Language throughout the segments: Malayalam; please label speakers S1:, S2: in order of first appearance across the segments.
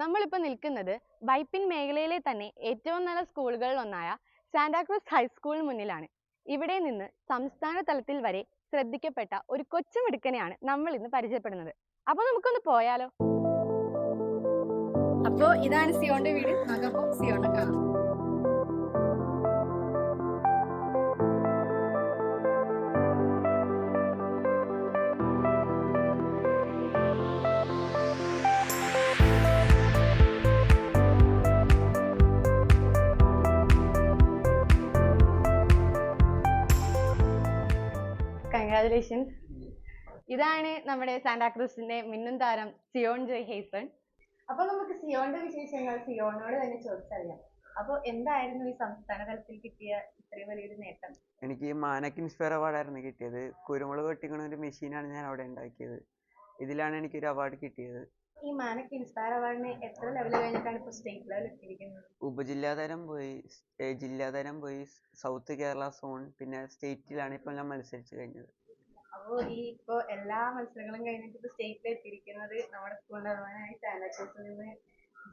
S1: നമ്മളിപ്പോൾ നിൽക്കുന്നത് വൈപ്പിൻ മേഖലയിലെ തന്നെ ഏറ്റവും നല്ല സ്കൂളുകളിൽ ഒന്നായ സാന്റാക്രൂസ് ഹൈസ്കൂളിന് മുന്നിലാണ്. ഇവിടെ നിന്ന് സംസ്ഥാന തലത്തിൽ വരെ ശ്രദ്ധിക്കപ്പെട്ട ഒരു കൊച്ചു മിടുക്കനെയാണ് നമ്മൾ ഇന്ന് പരിചയപ്പെടുന്നത്. അപ്പൊ നമുക്കൊന്ന് പോയാലോ? അപ്പോൾ ഇതാണ് സിയോന്റെ വീട്. നമുക്കപ്പോ സിയോനെ കാണാം. കൺഗ്രാചുലേഷൻസ് ഇതാണ് നമ്മുടെ സാന്റാക്രൂസിന്റെ മിന്നും താരം സിയോൺ ജോയ് ഹേസൺ. അപ്പൊ നമുക്ക് സിയോണിന്റെ വിശേഷങ്ങൾ സിയോണിനോട് തന്നെ ചോദിച്ചറിയാം. അപ്പൊ എന്തായിരുന്നു ഈ സംസ്ഥാന തലത്തിൽ കിട്ടിയ ഇത്രയും വലിയൊരു നേട്ടം?
S2: എനിക്ക് മാനക്ക് ഇൻസ്പയർ അവാർഡായിരുന്നു കിട്ടിയത്. കുരുമുളക് വെട്ടിക്കണ ഒരു മെഷീനാണ് ഞാൻ അവിടെ ഉണ്ടാക്കിയത്. ഇതിലാണ് എനിക്കൊരു അവാർഡ് കിട്ടിയത്.
S1: ഈ മാനക്ക് ഇൻസ്പയർ അവാർഡിന് എത്ര ലെവൽ കഴിഞ്ഞിട്ടാണ് ഇപ്പൊ സ്റ്റേറ്റ് ലെവൽ എത്തിയിരിക്കുന്നത്?
S2: ഉപജില്ലാതരം പോയി ജില്ലാതരം പോയി സൗത്ത് കേരള സോൺ പിന്നെ സ്റ്റേറ്റിലാണ് ഇപ്പോൾ ഞാൻ മത്സരിച്ച് കഴിഞ്ഞത്.
S1: അപ്പോ ഈ ഇപ്പൊ എല്ലാ മത്സരങ്ങളും കഴിഞ്ഞിട്ട് ഇപ്പൊ സ്റ്റേറ്റിൽ എത്തിയിരിക്കുന്നത് നമ്മുടെ സ്കൂളിന്റെ അഭിമാനമായ സാന്റാക്രൂസിൽ നിന്ന്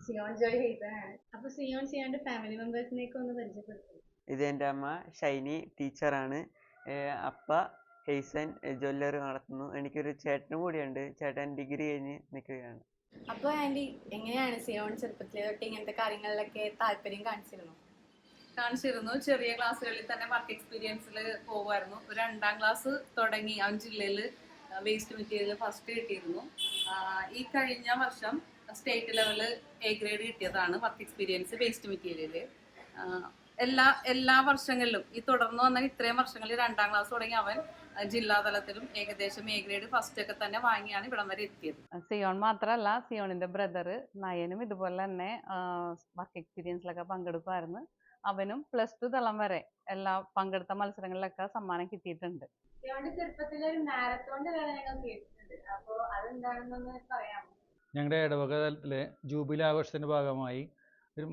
S1: സിയോൺ ജോയ് ചെയ്തതാണ് ആണ് അപ്പൊ സിയോൺ സിയോന്റെ ഫാമിലി മെമ്പേഴ്സിനെയൊക്കെ ഒന്ന് പരിചയപ്പെടുത്തും.
S2: ഇത് എന്റെ അമ്മ ഷൈനി ടീച്ചറാണ് അപ്പ ഹെയ്സൻ ജ്വല്ലറി നടത്തുന്നു. എനിക്കൊരു ചേട്ടനും കൂടിയുണ്ട്. ചേട്ടൻ ഡിഗ്രി കഴിഞ്ഞ് നിൽക്കുകയാണ്.
S1: അപ്പൊ ആന്റി എങ്ങനെയാണ് സിയോൺ ചെറുപ്പത്തിലെ തൊട്ട് ഇങ്ങനത്തെ കാര്യങ്ങളിലൊക്കെ താല്പര്യം കാണിച്ചിരുന്നു?
S3: കാണിച്ചിരുന്നു. ചെറിയ ക്ലാസ്സുകളിൽ തന്നെ വർക്ക് എക്സ്പീരിയൻസിൽ പോകുമായിരുന്നു ഒരു രണ്ടാം ക്ലാസ് തുടങ്ങി. അവൻ ജില്ലയിൽ വേസ്റ്റ് മെറ്റീരിയൽ ഫസ്റ്റ് കിട്ടിയിരുന്നു. ഈ കഴിഞ്ഞ വർഷം സ്റ്റേറ്റ് ലെവൽ എ ഗ്രേഡ് കിട്ടിയതാണ് വർക്ക് എക്സ്പീരിയൻസ് വേസ്റ്റ് മെറ്റീരിയൽ എല്ലാ എല്ലാ വർഷങ്ങളിലും ഈ തുടർന്ന് വന്ന ഇത്രയും വർഷങ്ങളിൽ രണ്ടാം ക്ലാസ് തുടങ്ങി അവൻ ജില്ലാതലത്തിലും ഏകദേശം എ ഗ്രേഡ് ഫസ്റ്റ് ഒക്കെ തന്നെ വാങ്ങിയാണ് ഇവിടം വരെ എത്തിയത്.
S4: സിയോൺ മാത്രമല്ല സിയോണിന്റെ ബ്രദർ നയനും ഇതുപോലെ തന്നെ വർക്ക് എക്സ്പീരിയൻസിലൊക്കെ പങ്കെടുക്കുമായിരുന്നു. അവനും പ്ലസ് ടു തളം വരെ എല്ലാ പങ്കെടുത്ത മത്സരങ്ങളിലൊക്കെ സമ്മാനം കിട്ടിയിട്ടുണ്ട്.
S1: ഒരു മാരത്തോണിന്റെ ഞങ്ങൾ കേട്ടിട്ടുണ്ട്. അപ്പൊ അതെന്താണെന്നൊന്ന് പറയാമോ?
S5: ഞങ്ങളുടെ ഇടവക തലത്തിലെ ജൂബിലി ആഘോഷത്തിന്റെ ഭാഗമായി ഒരു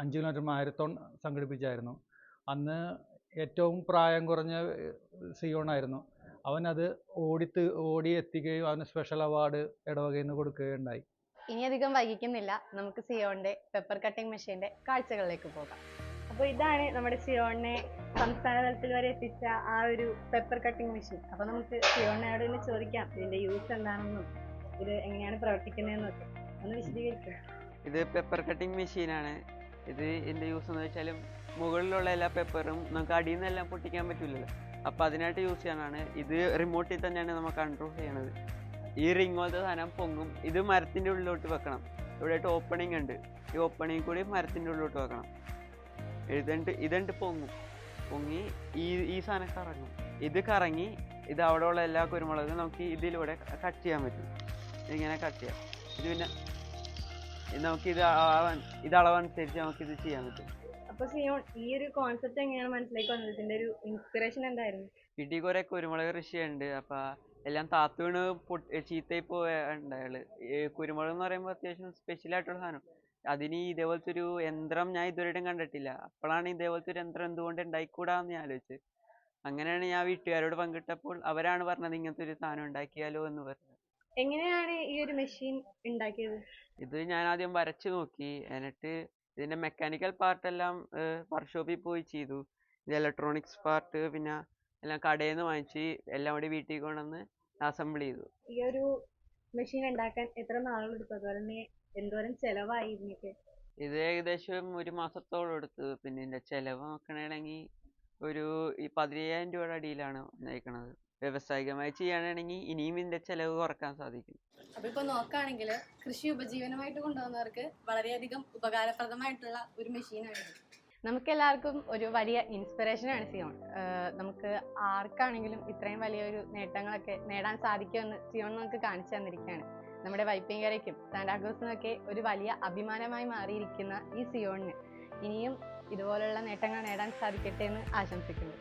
S5: അഞ്ച് കിലോമീറ്റർ മാരത്തോൺ സംഘടിപ്പിച്ചായിരുന്നു. അന്ന് ഏറ്റവും പ്രായം കുറഞ്ഞ സിയോണായിരുന്നു. അവനത് ഓടിത്ത് ഓടി എത്തിക്കുകയും അവന് സ്പെഷ്യൽ അവാർഡ് ഇടവകയിൽ നിന്ന് കൊടുക്കുകയുണ്ടായി.
S1: ഇനി അധികം വൈകിക്കുന്നില്ല. നമുക്ക് സിയോണിന്റെ പെപ്പർ കട്ടിംഗ് മെഷീന്റെ കാഴ്ചകളിലേക്ക് പോകാം. അപ്പൊ ഇതാണ് നമ്മുടെ സിയോണിനെ സംസ്ഥാന തലത്തിൽ വരെ എത്തിച്ച ആ ഒരു പെപ്പർ കട്ടിംഗ് മെഷീൻ അപ്പൊ നമുക്ക് സിയോണിനോട് തന്നെ ചോദിക്കാം ഇതിന്റെ യൂസ് എന്താണെന്നും ഇത് എങ്ങനെയാണ് പ്രവർത്തിക്കുന്നതെന്നും ഒക്കെ ഒന്ന് വിശദീകരിക്കാം.
S2: ഇത് പെപ്പർ കട്ടിംഗ് മെഷീനാണ് ഇത് എന്റെ യൂസ് എന്ന് വെച്ചാൽ മുകളിലുള്ള എല്ലാ പേപ്പറും നമുക്ക് അടിയിൽ നിന്നെല്ലാം പൊട്ടിക്കാൻ പറ്റില്ലല്ലോ അപ്പോൾ അതിനായിട്ട് യൂസ് ചെയ്യാനാണ്. ഇത് റിമോട്ടിൽ തന്നെയാണ് നമ്മൾ കൺട്രോൾ ചെയ്യണത്. ഈ റിംഗ് പോലത്തെ സാധനം പൊങ്ങും. ഇത് മരത്തിന്റെ ഉള്ളിലോട്ട് വെക്കണം. ഇവിടെയായിട്ട് ഓപ്പണിംഗ് ഉണ്ട്. ഈ ഓപ്പണിംഗ് കൂടി മരത്തിന്റെ ഉള്ളിലോട്ട് വെക്കണം. ഇതുണ്ട് ഇതുണ്ട് പൊങ്ങും? പൊങ്ങി ഈ ഈ സാധനം കറങ്ങും. ഇത് കറങ്ങി ഇത് അവിടെ ഉള്ള എല്ലാ കുരുമുളകും നമുക്ക് ഇതിലൂടെ കട്ട് ചെയ്യാൻ പറ്റും. ഇതിങ്ങനെ കട്ട് ചെയ്യാം. ഇത് പിന്നെ നമുക്ക് ഇത് അളവൻ ഇത് അളവനുസരിച്ച് നമുക്ക് ഇത് ചെയ്യാൻ പറ്റും.
S1: അപ്പൊ സിയോൺ ഈ ഒരു കോൺസെപ്റ്റ് എങ്ങനെയാണ് മനസ്സിലേക്ക് വന്നത്? ഇതിന്റെ ഒരു ഇൻസ്പിറേഷൻ എന്തായിരുന്നു?
S2: വീട്ടിൽ കുറെ കുരുമുളക് കൃഷിയുണ്ട്. അപ്പൊ എല്ലാം താത്തു വീണ് ചീത്തയായി പോയുണ്ട് അയാൾ കുരുമുളക് എന്ന് പറയുമ്പോൾ അത്യാവശ്യം സ്പെഷ്യൽ ആയിട്ടുള്ള സാധനം. അതിന് ഇതേപോലത്തെ ഒരു യന്ത്രം ഞാൻ ഇതുവരെയും കണ്ടിട്ടില്ല. അപ്പോഴാണ് ഇതേപോലത്തെ ഒരു യന്ത്രം എന്തുകൊണ്ട് ഉണ്ടായിക്കൂടാന്ന് ഞാൻ ആലോചിച്ചത്. അങ്ങനെയാണ് ഞാൻ വീട്ടുകാരോട് പങ്കിട്ടപ്പോൾ അവരാണ് പറഞ്ഞത് ഇങ്ങനത്തെ ഒരു സാധനം ഉണ്ടാക്കിയാലോ എന്ന് പറഞ്ഞത്.
S1: എങ്ങനെയാണ് ഈ ഒരു മെഷീൻ ഉണ്ടാക്കിയത്?
S2: ഇത് ഞാൻ ആദ്യം വരച്ചു നോക്കി. എന്നിട്ട് ഇതിന്റെ മെക്കാനിക്കൽ പാർട്ടെല്ലാം വർക്ക്ഷോപ്പിൽ പോയി ചെയ്തു. ഇത് ഇലക്ട്രോണിക്സ് പാർട്ട് പിന്നെ എല്ലാം കടയിൽ നിന്ന് വാങ്ങിച്ച് എല്ലാം കൂടി വീട്ടിൽ കൊണ്ടുവന്ന് അസംബിൾ ചെയ്തു.
S1: ഈ ഒരു മെഷീൻ ഉണ്ടാക്കാൻ എത്ര നാളുകൾ എടുത്തു? അതുപോലെ തന്നെ എന്തോരം ചെലവായി ഇതിനൊക്കെ?
S2: ഇത് ഏകദേശം ഒരു മാസത്തോളം എടുത്തു. പിന്നെ ഇതിന്റെ ചെലവ് നോക്കണമെങ്കിൽ ഒരു ഈ പതിനയ്യായിരം രൂപയുടെ അടിയിലാണ് വന്നേക്കണത്. വ്യവസായികമായി ചെയ്യാനാണെങ്കിൽ ഇനിയും ഇതിന്റെ ചെലവ് കുറയ്ക്കാൻ സാധിക്കും.
S1: അപ്പൊ ഇപ്പൊ നോക്കുകയാണെങ്കിൽ കൃഷി ഉപജീവനമായിട്ട് കൊണ്ടുവന്നവർക്ക് വളരെയധികം ഉപകാരപ്രദമായിട്ടുള്ള ഒരു മെഷീനാണ് നമുക്ക് എല്ലാവർക്കും ഒരു വലിയ ഇൻസ്പിറേഷൻ ആണ് സിയോൺ. നമുക്ക് ആർക്കാണെങ്കിലും ഇത്രയും വലിയൊരു നേട്ടങ്ങളൊക്കെ നേടാൻ സാധിക്കുമെന്ന് സിയോൺ നമുക്ക് കാണിച്ചു തന്നിരിക്കുകയാണ്. നമ്മുടെ വൈപ്പിങ്കരയ്ക്കും സാന്റാക്രൂസിനൊക്കെ ഒരു വലിയ അഭിമാനമായി മാറിയിരിക്കുന്ന ഈ സിയോണിന് ഇനിയും ഇതുപോലുള്ള നേട്ടങ്ങൾ നേടാൻ സാധിക്കട്ടെ എന്ന് ആശംസിക്കുന്നു.